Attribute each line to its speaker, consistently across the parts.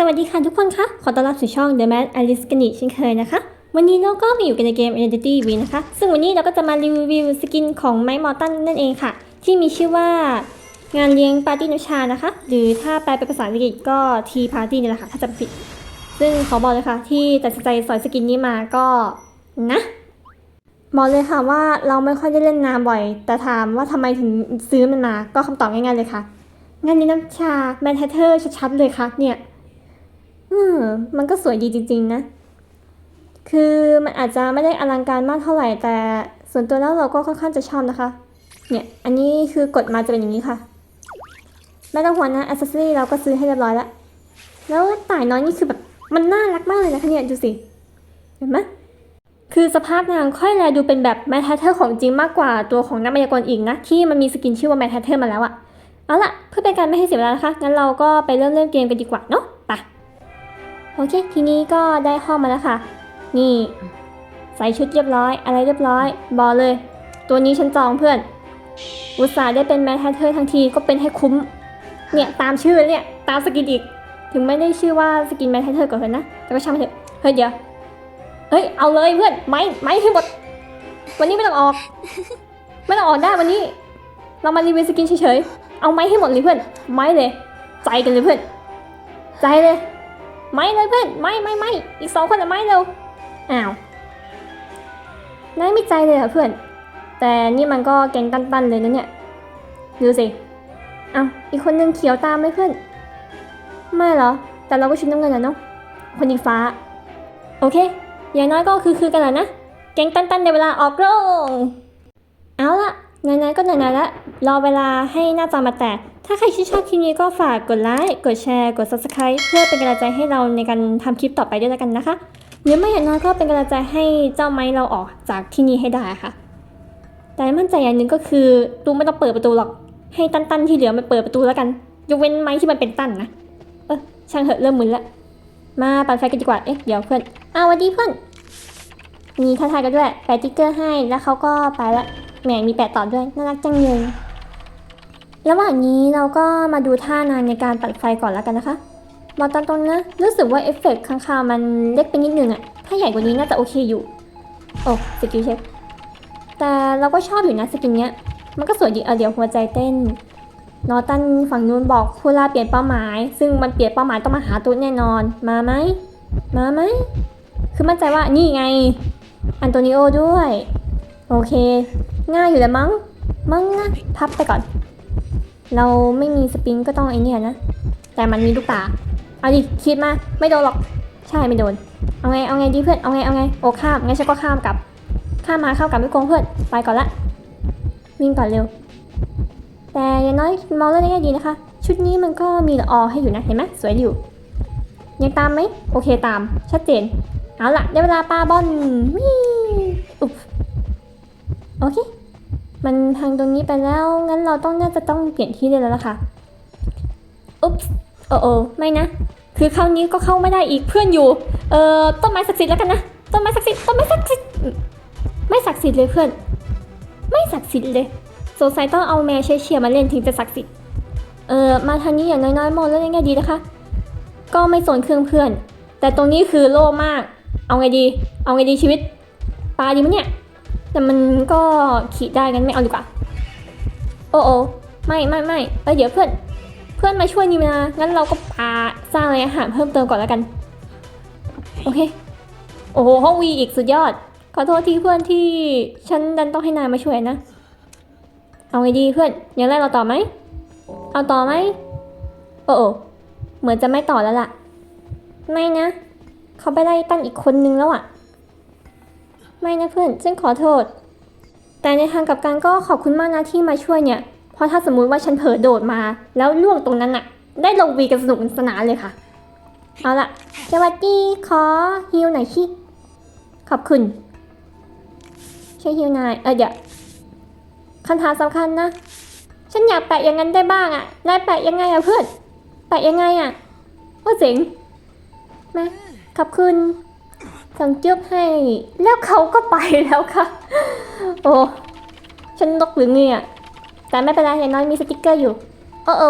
Speaker 1: สวัสดีค่ะทุกคนคะ ขอต้อนรับสู่ช่อง The Mad Alice กันอีกเช่นเคยนะคะ วันนี้เราก็มาอยู่กันในเกม Identity V นะคะ ซึ่งวันนี้เราก็จะมารีวิวสกินของไมค์มอร์ตันนั่นเองค่ะ ที่มีชื่อว่างานเลี้ยงปาร์ตี้นุชานะคะ หรือถ้าแปลเป็นภาษาอังกฤษก็ทีพาร์ตี้นี่แหละค่ะถ้าจำผิด ซึ่งขอบอกเลยค่ะ ที่ตัดสินใจสอยสกินนี้มาก็นะบอกเลยค่ะว่าเราไม่ค่อยได้เล่นนามบ่อย แต่ถามว่าทำไมถึงซื้อมันมา ก็คำตอบง่ายๆเลยค่ะงานนี้น้ำชาแมนเทเทอร์ชัดๆเลยค่ะเนี่ย อืมมันก็สวยดีจริง ๆ นะ คือมันอาจจะไม่ได้อลังการมากเท่าไหร่แต่ส่วนตัวแล้วเราก็ค่อนข้างจะชอบนะคะ เนี่ย อันนี้คือกดมาจะเป็นอย่างนี้ค่ะ ไม่ต้องห่วงนะอ c เซสซอรี่เราก็ซื้อให้เรียบร้อยแล้ว แล้วต่ายน้อยนี่คือแบบมันน่ารักมากเลยนะคะเนี่ยดูสิ เห็นไหมคือสภาพนางค่อยแลดูเป็นแบบแมทเทอร์ของจริงมากกว่าตัวของนักมายากลอีกนะ ที่มันมีสกินชื่อว่าแมทเทอร์มาแล้วอะเอาล่ะ เพื่อเป็นการไม่ให้เสียเวลานะคะ งั้นเราก็ไปเริ่มเล่นเกมกันดีกว่าเนาะ โอเค ทีนี้ก็ได้ห้องมาแล้วค่ะ นี่ ใส่ชุดเรียบร้อย อะไรเรียบร้อย บอกเลย ตัวนี้ฉันจองเพื่อน อุตส่าห์ได้เป็นแมทเทอร์ทั้งทีก็เป็นให้คุ้ม เนี่ยตามชื่อเนี่ยตามสกินอีก ถึงไม่ได้ชื่อว่าสกินแมทเทอร์ก่อนเถอะนะ แต่ก็ช่างมันเถอะ เฮ้ยเดี๋ยว เฮ้ยเอาเลยเพื่อน ไม้ไม้ให้หมด วันนี้ไม่ต้องออก ไม่ต้องออกได้วันนี้ เรามารีวิวสกินเฉยๆ เอาไม้ให้หมดเลยเพื่อน ไม้เลย ใจกันเลยเพื่อน ใจเลย ไม่เลยเพื่อนไม่ไม่ไม่อีกสองคนอะไม่เร็วอ้าวนายไม่ใจเลยเหรอเพื่อน แต่นี่มันก็แกงตันๆเลยนะเนี่ยดูสิเอาอีกคนนึงเขียวตามไหมเพื่อน ไม่เหรอ แต่เราก็ชุดน้ำเงินอะเนาะคนอีกฟ้า โอเค อย่างน้อยก็คือคือกันแหละนะ แกงตันๆในเวลาออกโรงเอาละไหนๆก็ไหนๆละรอเวลาให้หน้าจอมาแตก ถ้าใครชื่นชอบคลิปนี้ก็ฝากกดไลค์ กดแชร์ กด subscribe เพื่อเป็นกำลังใจให้เราในการทำคลิปต่อไปด้วยแล้วกันนะคะ หรือไม่อย่างน้อยก็เป็นกำลังใจให้เจ้าไม้เราออกจากที่นี่ให้ได้ค่ะ แต่มั่นใจอย่างหนึ่งก็คือตูไม่ต้องเปิดประตูหรอก ให้ตันๆที่เหลือมันเปิดประตูแล้วกัน ยกเว้นไม้ที่มันเป็นตันนะ เออช่างเถอะเริ่มมึนละ มาปั่นไฟกันดีกว่า เอ๊ะเดี๋ยวเพื่อน อ้าวสวัสดีเพื่อน มีทักทายกันด้วย แปะติ๊กเกอร์ให้ แล้วเขาก็ไปละ แหมมีแปะต่อด้วย น่ารักจังเลย ระหว่างนี้เราก็มาดูท่านานในการปัดไฟก่อนแล้วกันนะคะบอกตามตรงนะรู้สึกว่าเอฟเฟกต์ข้างคาวมันเล็กไปนิดนึงอะถ้าใหญ่กว่านี้น่าจะโอเคอยู่ โอ้สกิลเช็คแต่เราก็ชอบอยู่นะสกินเนี้ย มันก็สวยดีเอาเดี๋ยวหัวใจเต้นนอตันฝั่งนู้นบอกคูลาเปลี่ยนเป้าหมาย ซึ่งมันเปลี่ยนเป้าหมายต้องมาหาตุ๊ดแน่นอน มาไหม มาไหม คือมั่นใจว่านี่ไง อันโตนิโอด้วย โอเค ง่ายอยู่แล้วมั้ง มั้งนะ พับไปก่อน เราไม่มีสปริงก็ต้องไอเนี่ยนะ แต่มันมีลูกตา เอาดิคิดมา ไม่โดนหรอก ใช่ไม่โดน เอาไง เอาไงดีเพื่อน เอาไง เอาไง โอ้ข้ามงั้นฉันก็ข้ามกลับ ข้ามมาข้ากลับไม่โกงเพื่อน ไปก่อนละ วิ่งก่อนเร็ว แต่อย่างน้อยมองเรื่องนี้ดีนะคะ ชุดนี้มันก็มีละออให้อยู่นะ เห็นไหมสวยอยู่ ยังตามไหม โอเคตาม ชัดเจน เอาละได้เวลาปาบอลวิ่อุ๊บโอเค มันทางตรงนี้ไปแล้ว งั้นเราต้องน่าจะต้องเปลี่ยนที่เลยแล้วล่ะค่ะ อุ๊บโอ้โอไม่นะ คือครานี้ก็เข้าไม่ได้อีกเพื่อนอยู่ เอ่อ ต้นไม้ศักดิ์สิทธิ์แล้วกันนะ ต้นไม้ศักดิ์สิทธิ์ ต้นไม้ศักดิ์สิทธิ์ ไม่ศักดิ์สิทธิ์เลยเพื่อน ไม่ศักดิ์สิทธิ์เลย สงสัยต้องเอาแมวเชียร์มาเล่นถึงจะศักดิ์สิทธิ์ เอ่อ มาทางนี้อย่างน้อยๆมองแล้วยังไงดีนะคะ ก็ไม่สนเครื่องเพื่อน แต่ตรงนี้คือโล่มาก เอาไงดี เอาไงดีชีวิต ปลาดีมั้ยเนี่ย แต่มันก็ขี่ได้งั้นไม่เอาดีกว่า โอ้โอไม่ไม่ไม่เอ้ยเดี๋ยวเพื่อน เพื่อนมาช่วยนี่มางั้นเราก็ปาสร้างอะไรอาหารเพิ่มเติมก่อนแล้วกัน โอเค โอ้โหห้องวีอีกสุดยอด ขอโทษทีเพื่อนที่ฉันดันต้องให้นายมาช่วยนะ เอาไงดีเพื่อนยังไล่เราต่อไหม เอาต่อไหม โอ้โอเหมือนจะไม่ต่อแล้วล่ะ ไม่นะ เขาไปไล่ตั้นอีกคนนึงแล้วอะ ไม่นะเพื่อนฉันขอโทษ แต่ในทางกลับกันก็ขอบคุณมากนะที่มาช่วยเนี่ย เพราะถ้าสมมุติว่าฉันเผลอโดดมา แล้วล่วงตรงนั้นอะได้ลงวีกันสนุกสนานเลยค่ะ เอาละสวัสดีขอฮิวหน่อยชิขอบคุณช่วยฮิวนายเออเดี๋ยวคำถามสำคัญนะ ฉันอยากแปะอย่างนั้นได้บ้างอะนายแปะยังไงอะเพื่อน แปะยังไงอะโอ้เจ๋งมาขอบคุณ ส่งจุ๊บให้ แล้วเขาก็ไปแล้วค่ะ โอ้ ฉันนกหรือไงอะแต่ไม่เป็นไรอย่างน้อยมีสติกเกอร์อยู่ โอ้โอ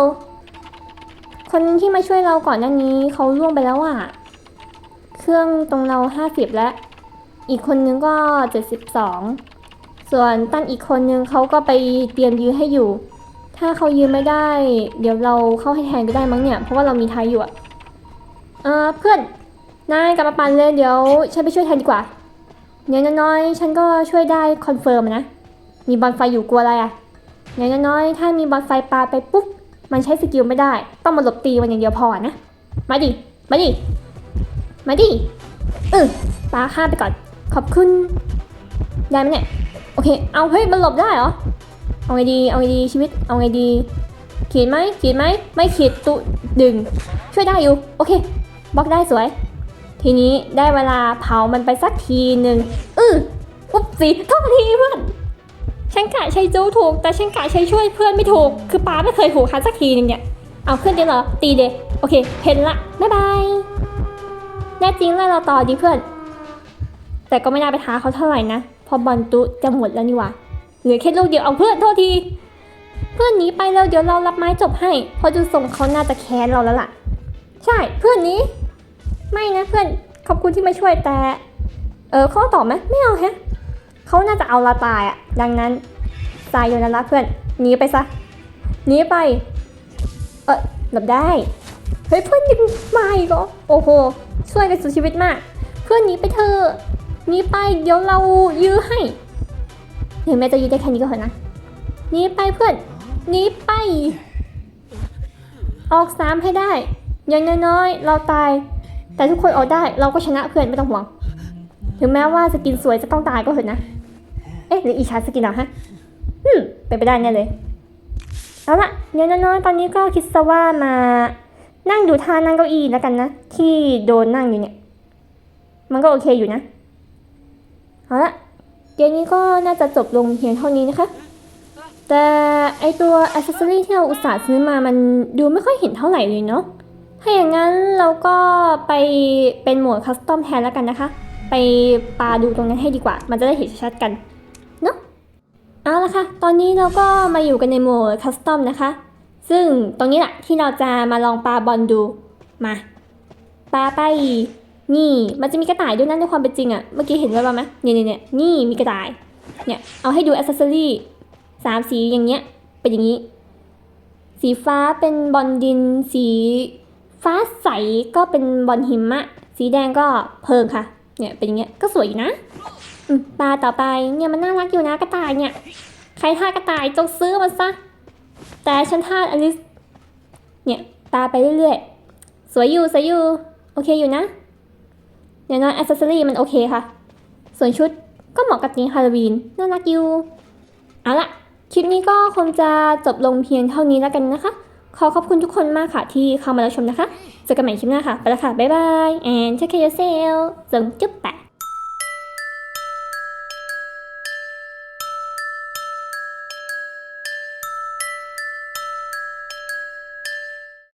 Speaker 1: คนที่มาช่วยเราก่อนหน้านี้เขาล่วงไปแล้วอะเครื่องตรงเราห้าสิบแล้ว อีกคนนึงก็เจ็ดสิบสองส่วนตั้นอีกคนนึงเขาก็ไปเตรียมยื้อให้อยู่ ถ้าเขายืนไม่ได้ เดี๋ยวเราเข้าให้แทนก็ได้มั้งเนี่ย เพราะว่าเรามีไทยอยู่อะเออเพื่อน นายกลับมาปั่นเลยเดี๋ยวฉันไปช่วยแทนดีกว่าเดี๋ยน้อยๆฉันก็ช่วยได้คอนเฟิร์มนะ มีบอลไฟอยู่กลัวอะไรอะเดี๋ยน้อยๆถ้ามีบอลไฟปาไปปุ๊บ มันใช้สกิลไม่ได้ ต้องมาหลบตีมันอย่างเดียวพอนะ มาดิ มาดิ มาดิเออปาข้าไปก่อน ขอบคุณ ได้ไหมเนี่ย โอเค เอาเฮ้ย มันหลบได้เหรอ เอาไงดี เอาไงดีชีวิต เอาไงดี ขีดไหมขีดไหม ไม่ขีดตุดึง ช่วยได้อยู่ โอเค บล็อกได้สวย ทีนี้ได้เวลาเผามันไปสักทีหนึ่งอืออุ๊บสิโทษทีเพื่อนฉันกะใช้จู้ถูก แต่ฉันกะใช้ช่วยเพื่อนไม่ถูก คือป้าไม่เคยถูกคันสักทีหนึงเนี่ย เอาเพื่อนเดีเหรอ ตีเดโอเค เห็นละ บ๊ายบาย แน่จริงแล้วเราต่อดีเพื่อน แต่ก็ไม่น่าไปท้าเขาเท่าไหร่นะ พอบอลตุจะหมดแล้วนี่ว่าเหลือแค่ลูกเดียวเอาเพื่อนโทษที เพื่อนหนีไปแล้วเดี๋ยวเรารับไม้จบให้เพอดูทรงเขาน่าจะแค้นเราแล้วล่ะ ใช่ เพื่อนนี้ ไม่นะเพื่อนขอบคุณที่มาช่วยแต่ เออเขาตอบไหมไม่เอาแฮะเขาน่าจะเอาเราตายอะดังนั้นตายอยู่นั่นละเพื่อนหนีไปซะหนีไป เออหลบได้เฮ้ยเพื่อนยังมาอีกเหรอโอ้โหช่วยกันสุดชีวิตมาก เพื่อนหนีไปเถอะหนีไปเดี๋ยวเรายื้อให้ถึงแม้จะยื้อได้แค่นี้ก็เถอะนะหนีไปเพื่อนหนีไป ออกสามให้ได้ อย่างน้อยๆ เราตาย แต่ทุกคนออกได้เราก็ชนะเพื่อนไม่ต้องห่วง ถึงแม้ว่าสกินสวยจะต้องตายก็เถอะนะ เอ๊ะหรืออีชาร์จสกินเหรอฮะอืมเป็นไปได้แน่เลยเอาละเดี๋ยวน้อยๆตอนนี้ก็คิดซะว่ามานั่งดูท่านั่งเก้าอี้แล้วกันนะ ที่โดนนั่งอยู่เนี่ย มันก็โอเคอยู่นะเอาละเกมนี้ก็น่าจะจบลงเพียงเท่านี้นะคะ แต่ไอตัวอ c เซสซอรี่ที่เราอุตส่าห์ซื้อมามันดูไม่ค่อยเห็นเท่าไหร่เลยเนาะ ถ้าอย่างนั้นเราก็ไปเป็นโหมดคัสตอมแทนแล้วกันนะคะ ไปปาดูตรงนั้นให้ดีกว่า มันจะได้เห็นชัดๆกันเนาะเอาละค่ะ ตอนนี้เราก็มาอยู่กันในโหมดคัสตอมนะคะ ซึ่งตรงนี้แหละที่เราจะมาลองปาบอลดู มาปาไป นี่มันจะมีกระต่ายด้วยนะในความเป็นจริงอะเมื่อกี้เห็นไว้บ้างไหมเนี่ยเนี่ยเนี่ยนี่มีกระต่าย เนี่ยเอาให้ดูอ c เซสซอรี่สามสีอย่างเงี้ยเป็นอย่างนี้ สีฟ้าเป็นบอลดินสี ฟ้าใสก็เป็นบอลหิมะ สีแดงก็เพลิงค่ะ เนี่ยเป็นอย่างเงี้ยก็สวยอยู่นะปลาต่อไปเนี่ยมันน่ารักอยู่นะกระต่ายเนี่ย ใครท่ากระต่ายจงซื้อมันซะ แต่ฉันท่าอลิส เนี่ยปลาไปเรื่อยๆ สวยอยู่สวยอยู่โอเคอยู่นะอย่างน้อยอ c เซสซอรี่มันโอเคค่ะ ส่วนชุดก็เหมาะกับธีมฮาโลวีนน่ารักอยู่ เอาละคลิปนี้ก็คงจะจบลงเพียงเท่านี้แล้วกันนะคะ ขอขอบคุณทุกคนมากค่ะที่เข้ามารับชมนะคะเจอกันใหม่คลิปหน้าค่ะ ไปละค่ะ บ๊ายบาย and take care yourself จงจุ๊บแปะ